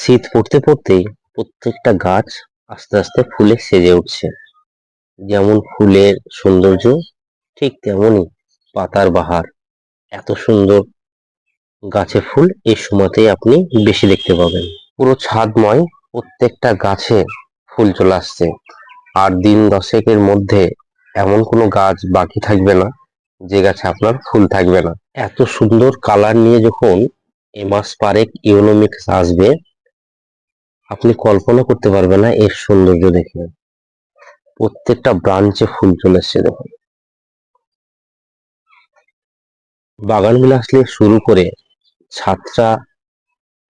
শীত পড়তে পড়তেই প্রত্যেকটা গাছ আস্তে আস্তে ফুলে সেজে উঠছে। যেমন ফুলের সৌন্দর্য ঠিক তেমনই পাতার বাহার। এত সুন্দর গাছে ফুল এই সময়তেই আপনি বেশি দেখতে পাবেন। পুরো ছাদময় প্রত্যেকটা গাছে ফুল চলে আসছে। আর দিন দশেকের মধ্যে এমন কোনো গাছ বাকি থাকবে না, যে গাছে আপনার ফুল থাকবে না। এত সুন্দর কালার নিয়ে যখন এ মাস পারেক ইউনোমিক্স আসবে আপনি কল্পনা করতে পারবেন না এর সৌন্দর্য দেখে। প্রত্যেকটা ব্রাঞ্চে ফুল চলে এসছে দেখুন। বাগানগুলো আসলে শুরু করে ছাদটা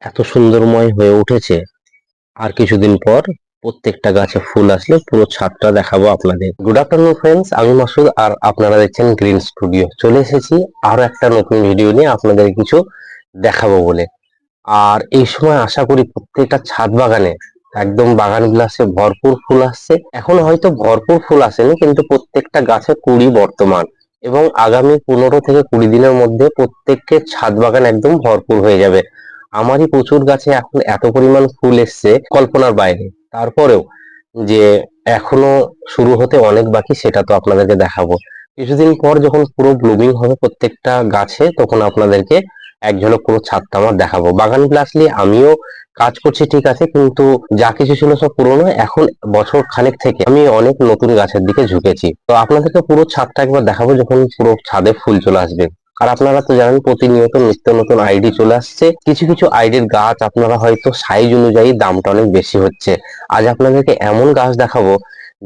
এত সুন্দরময় হয়ে উঠেছে, আর কিছুদিন পর প্রত্যেকটা গাছে ফুল আসলে পুরো ছাদটা দেখাবো আপনাদের। গুড আফটারনুন ফ্রেন্ডস আমি মাসুদ আর আপনারা দেখছেন গ্রিন স্টুডিও চলে এসেছি আরও একটা নতুন ভিডিও নিয়ে আপনাদের কিছু দেখাবো বলে। আর এই সময় আশা করি প্রত্যেকটা ছাদ বাগানে একদম বাগান বিলাসে ভরপুর ফুল আসছে। এখন হয়তো ভরপুর ফুল আসেনি, কিন্তু প্রত্যেকটা গাছে কুড়ি বর্তমান এবং আগামী পনেরো থেকে কুড়ি দিনের মধ্যে প্রত্যেকের ছাদ বাগান একদম ভরপুর হয়ে যাবে। আমারই প্রচুর গাছে এখন এত পরিমাণ ফুল এসছে কল্পনার বাইরে। তারপরেও যে এখনও শুরু হতে অনেক বাকি, সেটা তো আপনাদেরকে দেখাবো। কিছুদিন পর যখন পুরো ব্লুমিং হবে প্রত্যেকটা গাছে, তখন আপনাদেরকে এক ঝলক পুরো ছাদটা আমার দেখাবো। বাগান গ্লাসলি আমিও কাজ করছি, ঠিক আছে, কিন্তু যা কিছু ছিল সব পুরনো। এখন বছর খানেক থেকে আমি অনেক নতুন গাছের দিকে ঝুঁকেছি। তো আপনাদেরকে পুরো ছাদটা একবার দেখাবো যখন পুরো ছাদে ফুল চলে আসবে। আর আপনারা তো জানেন, প্রতিনিয়ত নিত্য নতুন আইডি চলে আসছে। কিছু কিছু আইডির গাছ আপনারা হয়তো সাইজ অনুযায়ী দামটা অনেক বেশি হচ্ছে। আজ আপনাদেরকে এমন গাছ দেখাবো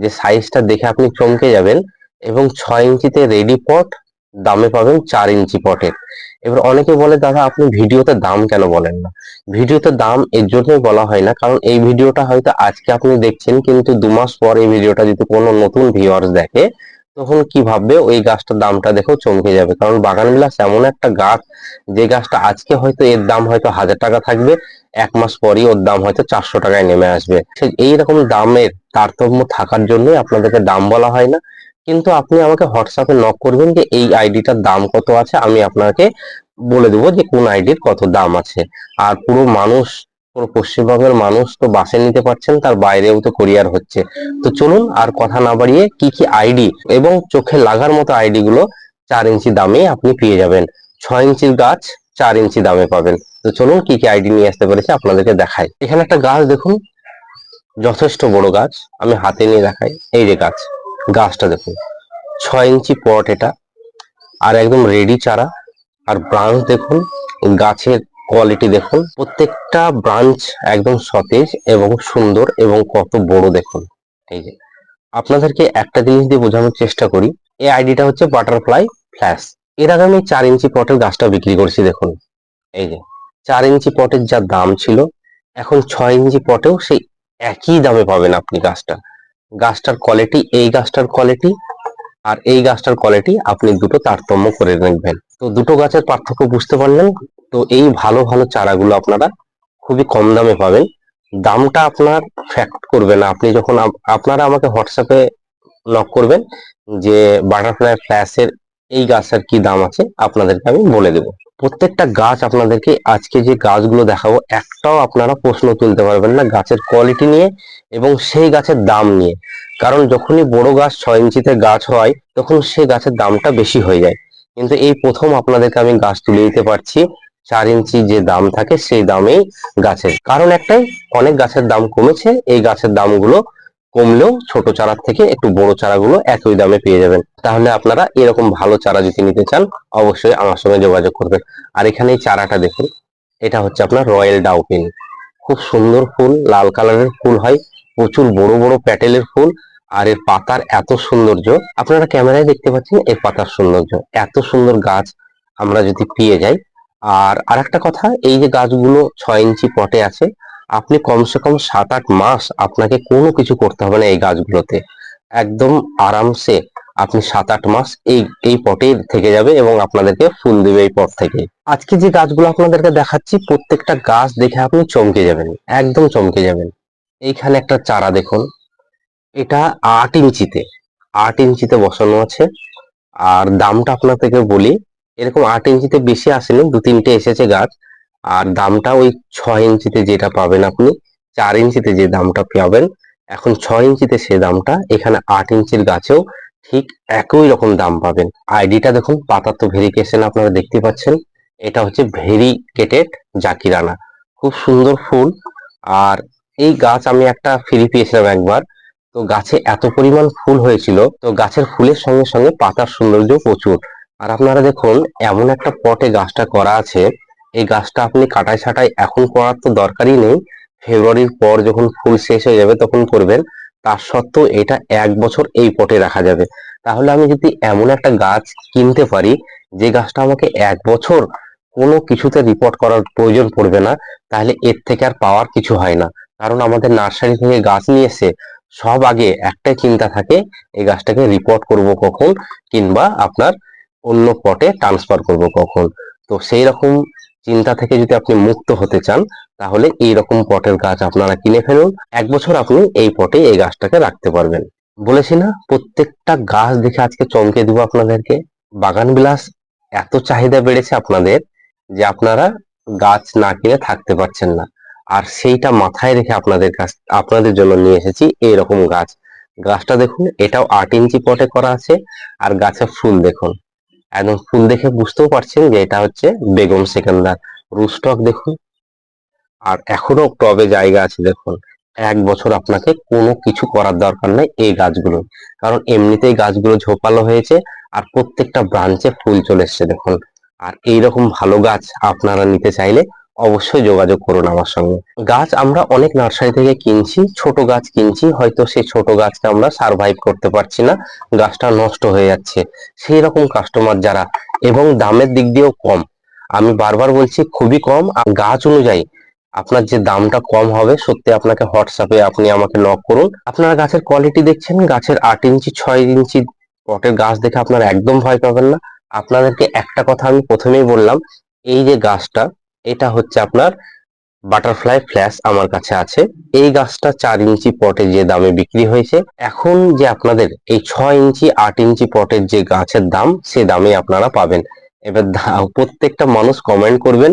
যে সাইজটা দেখে আপনি চমকে যাবেন এবং ছয় ইঞ্চিতে রেডি পট দামে পাবেন চার ইঞ্চি পটের এবার অনেকে বলে, দাদা, আপনি ভিডিওতে দাম কেন বলেন না? ভিডিওতে দাম এর জন্যই বলা হয় না, কারণ এই ভিডিওটা হয়তো আজকে আপনি দেখছেন, কিন্তু দু মাস পর এই ভিডিওটা যদি কোনো নতুন ভিউয়ার্স দেখে, তখন কি ভাববে? ওই গাছটার দামটা দেখেও চমকে যাবে। কারণ বাগান বিলাস এমন একটা গাছ, যে গাছটা আজকে হয়তো এর দাম হয়তো হাজার টাকা থাকবে, এক মাস পরই ওর দাম হয়তো চারশো টাকায় নেমে আসবে। এইরকম দামের তারতম্য থাকার জন্যই আপনাদেরকে দাম বলা হয় না। কিন্তু আপনি আমাকে হোয়াটসঅ্যাপে নক করবেন যে, এই আইডিটার দাম কত আছে? আমি আপনাকে বলে দেবো যে কোন আইডির কত দাম আছে। আর পুরো মানুষ, পুরো পশ্চিমবঙ্গের মানুষ তো বাসে নিতে পারছেন, তার বাইরেও তো কোরিয়ার হচ্ছে। তো চলুন আর কথা না বাড়িয়ে কি কি আইডি এবং চোখে লাগার মতো আইডি গুলো চার ইঞ্চি দামে আপনি পেয়ে যাবেন। ছয় ইঞ্চির গাছ চার ইঞ্চি দামে পাবেন। তো চলুন কি কি আইডি নিয়ে আসতে পেরেছি আপনাদেরকে দেখাই। এখানে একটা গাছ দেখুন, যথেষ্ট বড় গাছ, আমি হাতে নিয়ে দেখাই। এই যে গাছ, গাছটা দেখুন, ছয় ইঞ্চি পট এটা, আর একদম রেডি চারা। আর ব্রাঞ্চ দেখুন গাছের কোয়ালিটি দেখুন, প্রত্যেকটা ব্রাঞ্চ একদম সতেজ এবং সুন্দর এবং কত বড় দেখুন। এই যে, আপনাদেরকে একটা জিনিস দিয়ে বোঝানোর চেষ্টা করি, এই আইডিটা হচ্ছে বাটারফ্লাই ফ্ল্যাশ এর আগে আমি চার ইঞ্চি পটের গাছটা বিক্রি করছি, দেখুন। এই যে, চার ইঞ্চি পটের যা দাম ছিল, এখন ছয় ইঞ্চি পটেও সেই একই দামে পাবেন আপনি গাছটা। গাছটার কোয়ালিটি এই গাছটার কোয়ালিটি আর এই গাছটার কোয়ালিটি আপনি দুটো তারতম্য করে রাখবেন। তো দুটো গাছের পার্থক্য বুঝতে পারলেন? তো এই ভালো ভালো চারাগুলো আপনারা খুবই কম দামে পাবেন। দামটা আপনার ফ্যাক্ট করবে না আপনি যখন আপনারা আমাকে হোয়াটসঅ্যাপে লক করবেন যে বাটারফ্লাই ফ্ল্যাশের এই গাছের কি দাম আছে, আপনাদেরকে আমি বলে দেবো। প্রত্যেকটা গাছ আপনাদেরকে আজকে যে গাছগুলো দেখাবো, একটাও আপনারা প্রশ্ন তুলতে পারবেন না গাছের কোয়ালিটি নিয়ে এবং সেই গাছের দাম নিয়ে। কারণ যখনই বড় গাছ ছয় ইঞ্চিতে গাছ হয়, তখন সেই গাছের দামটা বেশি হয়ে যায়। কিন্তু এই প্রথম আপনাদেরকে আমি গাছ তুলে দিতে পারছি, চার ইঞ্চি যে দাম থাকে সেই দামেই গাছের। কারণ একটাই, অনেক গাছের দাম কমেছে, এই গাছের দামগুলো কমলেও ছোট চারার থেকে একটু বড় চারাগুলো একই দামে পেয়ে যাবেন। তাহলে আপনারা এরকম ভালো চারা যদি নিতে চান, অবশ্যই আমার সঙ্গে যোগাযোগ করবেন। আর এখানে এই চারাটা দেখুন, এটা হচ্ছে আপনার রয়্যাল ডাউপিন খুব সুন্দর ফুল, লাল কালারের ফুল হয়, প্রচুর বড় বড় প্যাটেলের ফুল, আর এর পাতার এত সৌন্দর্য, আপনারা ক্যামেরায় দেখতে পাচ্ছেন এর পাতার সৌন্দর্য। এত সুন্দর গাছ আমরা যদি পেয়ে যাই। আর আরেকটা কথা, এই যে গাছগুলো ছয় ইঞ্চি পটে আছে আপনি কমসে কম সাত আট মাস আপনাকে কোনো কিছু করতে হবে না এই গাছগুলোতে। একদম আরামসে আপনি সাত আট মাস এই এই পটে থেকে যাবে এবং আপনাদেরকে ফুল দেবে এই পট থেকে। আজকে যে গাছগুলো আপনাদেরকে দেখাচ্ছি, প্রত্যেকটা গাছ দেখে আপনি চমকে যাবেন, একদম চমকে যাবেন। এইখানে একটা চারা দেখুন, এটা আট ইঞ্চিতে আট ইঞ্চিতে বসানো আছে। আর দামটা আপনাদেরকে বলি, এরকম আট ইঞ্চিতে বেশি আসেনি দু তিনটে এসেছে গাছ। আর দামটা ওই ছয় ইঞ্চিতে যেটা পাবেন আপনি, চার ইঞ্চিতে যে দামটা পাবেন, এখন ছয় ইঞ্চিতে সে দামটা, এখানে আট ইঞ্চির গাছেও ঠিক একই রকম দাম পাবেন। আইডিটা দেখুন পাতা তো ভেরিকেশন আপনারা দেখতে পাচ্ছেন। এটা হচ্ছে ভেরিকেটেড জাকিরানা। খুব সুন্দর ফুল। আর এই গাছ আমি একটা ফ্রি পেয়েছিলাম একবার। তো গাছে এত পরিমাণ ফুল হয়েছিল, তো গাছের ফুলের সঙ্গে সঙ্গে পাতার সৌন্দর্য প্রচুর। আর আপনারা দেখুন, এমন একটা পটে গাছটা করা আছে এই গাছটা আপনি কাটাই ছাটাই এখন করার তো দরকারই নেই। ফেব্রুয়ারির পর যখন ফুল শেষ হয়ে যাবে তখন করবেন। তার সত্ত্বেও এটা এক বছর এই পটে রাখা যাবে। তাহলে আমি যদি এমন একটা গাছ কিনতে পারি, যে গাছটা আমাকে এক বছর কোনো কিছুতে রিপোর্ট করার প্রয়োজন পড়বে না, তাহলে এর থেকে আর পাওয়ার কিছু হয় না। কারণ আমাদের নার্সারি থেকে গাছ নিয়ে এসে সব আগে একটাই চিন্তা থাকে, এই গাছটাকে রিপোর্ট করব কখন কিংবা আপনার অন্য পটে ট্রান্সফার করব কখন। তো সেই রকম চিন্তা থেকে যদি আপনি মুক্ত হতে চান, তাহলে এই রকম পটের গাছ আপনারা কিনে ফেলুন। এক বছর আপনি এই পটে এই গাছটাকে রাখতে পারবেন। বলেছি না, প্রত্যেকটা গাছ দেখে আজকে চমকে দেবো আপনাদেরকে। বাগান বিলাস, এত চাহিদা বেড়েছে আপনাদের যে আপনারা গাছ না কিনে থাকতে পারছেন না। আর সেইটা মাথায় রেখে আপনাদের কাছ, আপনাদের জন্য নিয়ে এসেছি এইরকম গাছ। গাছটা দেখুন, এটাও আট ইঞ্চি পটে করা আছে, আর গাছের ফুল দেখুন। একদম ফুল দেখে বুঝতেও পারছেন যে এটা হচ্ছে বেগম সেকেন্দার রুস্টক, দেখুন। আর এখনও টবে জায়গা আছে, দেখুন। এক বছর আপনাকে কোনো কিছু করার দরকার নাই এই গাছগুলো। কারণ এমনিতেই গাছগুলো ঝোপালো হয়েছে আর প্রত্যেকটা ব্রাঞ্চে ফুল চলে এসছে, দেখুন। আর এইরকম ভালো গাছ আপনারা নিতে চাইলে অবশ্যই যোগাযোগ করুন আমার সঙ্গে। গাছ আমরা অনেক নার্সারি থেকে কিনছি, ছোট গাছ কিনছি, হয়তো সেই ছোট গাছটা আমরা সারভাইভ করতে পারছি না, গাছটা নষ্ট হয়ে যাচ্ছে। সেই রকম কাস্টমার যারা, এবং দামের দিক দিয়েও কম। আমি বারবার বলছি, খুবই কম। গাছ অনুযায়ী আপনার যে দামটা কম হবে, সত্যি আপনাকে হোয়াটসঅ্যাপে আপনি আমাকে নক করুন। আপনারা গাছের কোয়ালিটি দেখছেন, গাছের আট ইঞ্চি, ছয় ইঞ্চি পটের গাছ দেখে আপনারা একদম ভয় পাবেন না। আপনাদেরকে একটা কথা আমি প্রথমেই বললাম, এই যে গাছটা এটা হচ্ছে আপনার বাটারফ্লাই ফ্ল্যাশ আমার কাছে আছে। এই গাছটা চার ইঞ্চি পটে যে দামে বিক্রি হয়েছে। এখন যে আপনাদের এই ছয় ইঞ্চি, আট ইঞ্চি পটের যে গাছের দাম, সে দামে আপনারা পাবেন। এবার প্রত্যেকটা মানুষ কমেন্ট করবেন,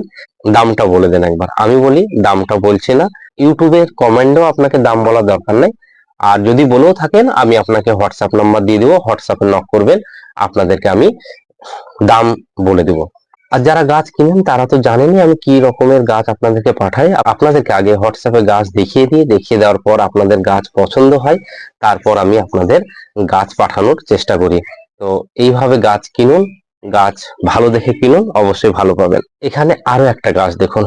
দামটা বলে দেন একবার। আমি বলি, দামটা বলছি না। ইউটিউবের কমেন্টেও আপনাকে দাম বলার দরকার নেই। আর যদি বলেও থাকেন, আমি আপনাকে হোয়াটসঅ্যাপ নাম্বার দিয়ে দেবো। হোয়াটসঅ্যাপে নক করবেন। আপনাদেরকে আমি দাম বলে দেবো। আর যারা গাছ কিনেন, তারা তো জানেনই আমি কি রকমের গাছ আপনাদেরকে পাঠাই। আপনাদেরকে আগে হোয়াটসঅ্যাপে গাছ দেখিয়ে দিই, দেখিয়ে দেওয়ার পর আপনাদের গাছ পছন্দ হয়, তারপর আমি আপনাদের গাছ পাঠানোর চেষ্টা করি। তো এইভাবে গাছ কিনুন, গাছ ভালো দেখে কিনুন, অবশ্যই ভালো পাবেন। এখানে আরও একটা গাছ দেখুন,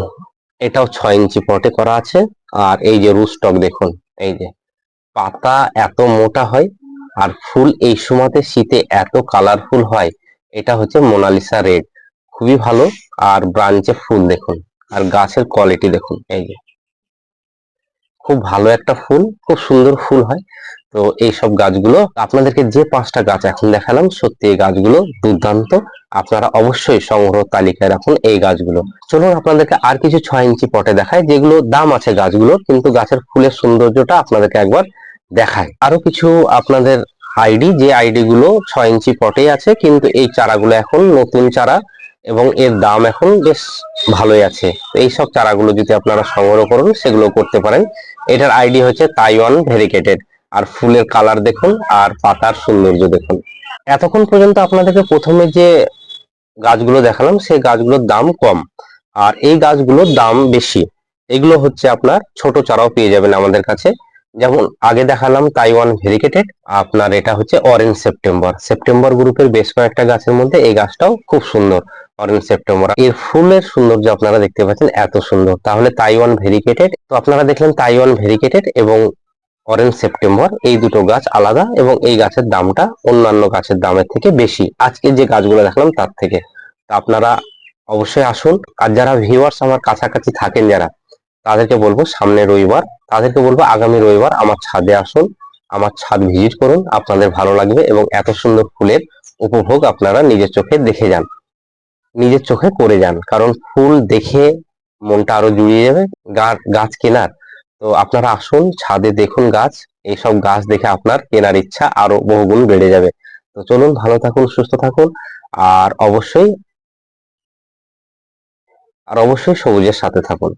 এটাও ছয় ইঞ্চি পটে করা আছে। আর এই যে রুস্টক দেখুন, এই যে পাতা এত মোটা হয়, আর ফুল এই সময়তে শীতে এত কালারফুল হয়, এটা হচ্ছে মোনালিসা রেড খুবই ভালো। আর ব্রাঞ্চে ফুল দেখুন, আর গাছের কোয়ালিটি দেখুন, এই যে। খুব ভালো একটা ফুল, খুব সুন্দর ফুল হয়। তো এই সব গাছগুলো, আপনাদেরকে যে পাঁচটা গাছ এখন দেখালাম, সত্যি এই গাছগুলো দুর্দান্ত। আপনারা অবশ্যই সংগ্রহ তালিকায় রাখুন এই গাছগুলো। চলুন আপনাদেরকে আর কিছু ছয় ইঞ্চি পটে দেখায় যেগুলো দাম আছে গাছগুলো কিন্তু গাছের ফুলের সৌন্দর্যটা আপনাদেরকে একবার দেখায় আরও কিছু আপনাদের আইডি, যে আইডি গুলো ছয় ইঞ্চি পটেই আছে, কিন্তু এই চারাগুলো এখন নতুন চারা এবং এর দাম এখন বেশ ভালোই আছে। এই সব চারাগুলো যদি আপনারা সংগ্রহ করুন, সেগুলো করতে পারেন। এটার আইডি হচ্ছে তাইওয়ান ভেরিকেটেড। আর ফুলের কালার দেখুন, আর পাতার সৌন্দর্য দেখুন। এতক্ষণ পর্যন্ত আপনাদেরকে প্রথমে যে গাছগুলো দেখালাম, সেই গাছগুলোর দাম কম। আর এই গাছগুলোর দাম বেশি। এগুলো হচ্ছে আপনার ছোট চারাও পেয়ে যাবেন আমাদের কাছে। যেমন আগে দেখালাম তাইওয়ান ভেরিকেটেড আপনার এটা হচ্ছে অরেঞ্জ সেপ্টেম্বর সেপ্টেম্বর গ্রুপের বেশ কয়েকটা গাছের মধ্যে এই গাছটাও খুব সুন্দর অরেঞ্জ সেপ্টেম্বর এর ফুলের সৌন্দর্য আপনারা দেখতে পাচ্ছেন, এত সুন্দর। তাহলে তাইওয়ান ভেরিকেটেড তো আপনারা দেখলেন তাইওয়ান ভেরিকেটেড এবং অরেঞ্জ সেপ্টেম্বর এই দুটো গাছ আলাদা এবং এই গাছের দামটা অন্যান্য গাছের দামের থেকে বেশি। আজকে যে গাছগুলো দেখলাম তার থেকে। তা আপনারা অবশ্যই আসুন। আর যারা ভিউয়ার্স আমার কাছাকাছি থাকেন যারা তাদেরকে বলব সামনে রবিবার, তাদেরকে বলব আগামী রবিবার আমার ছাদে আসুন, আমার ছাদ ভিজিট করুন, আপনাদের ভালো লাগবে এবং এত সুন্দর ফুলের উপভোগ আপনারা নিজের চোখে দেখে যান, নিজের চোখে করে যান, কারণ ফুল দেখে মনটা আরও জুড়িয়ে যাবে গাছ কেনার। তো আপনারা আসুন, ছাদে দেখুন গাছ, এইসব গাছ দেখে আপনার কেনার ইচ্ছা আরও বহুগুণ বেড়ে যাবে। তো চলুন, ভালো থাকুন, সুস্থ থাকুন, আর অবশ্যই আর অবশ্যই সবুজের সাথে থাকুন।